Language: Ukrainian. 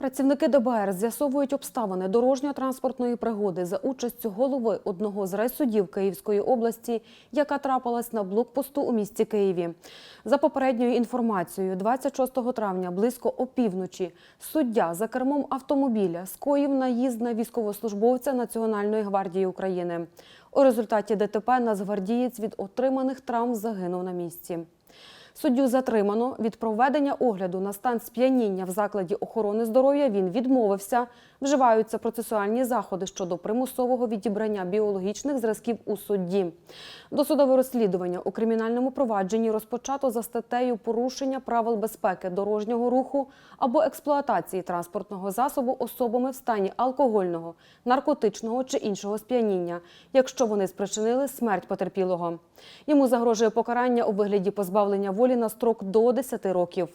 Працівники ДБР з'ясовують обставини дорожньо-транспортної пригоди за участю голови одного з райсудів Київської області, яка трапилась на блокпосту у місті Києві. За попередньою інформацією, 26 травня близько опівночі суддя за кермом автомобіля скоїв наїзд на військовослужбовця Національної гвардії України. У результаті ДТП нацгвардієць від отриманих травм загинув на місці. Суддю затримано від проведення огляду на стан сп'яніння в закладі охорони здоров'я. Він відмовився. Вживаються процесуальні заходи щодо примусового відібрання біологічних зразків у судді. Досудове розслідування у кримінальному провадженні розпочато за статтею порушення правил безпеки дорожнього руху або експлуатації транспортного засобу особами в стані алкогольного, наркотичного чи іншого сп'яніння, якщо вони спричинили смерть потерпілого. Йому загрожує покарання у вигляді позбавлення волі на строк до 10 років.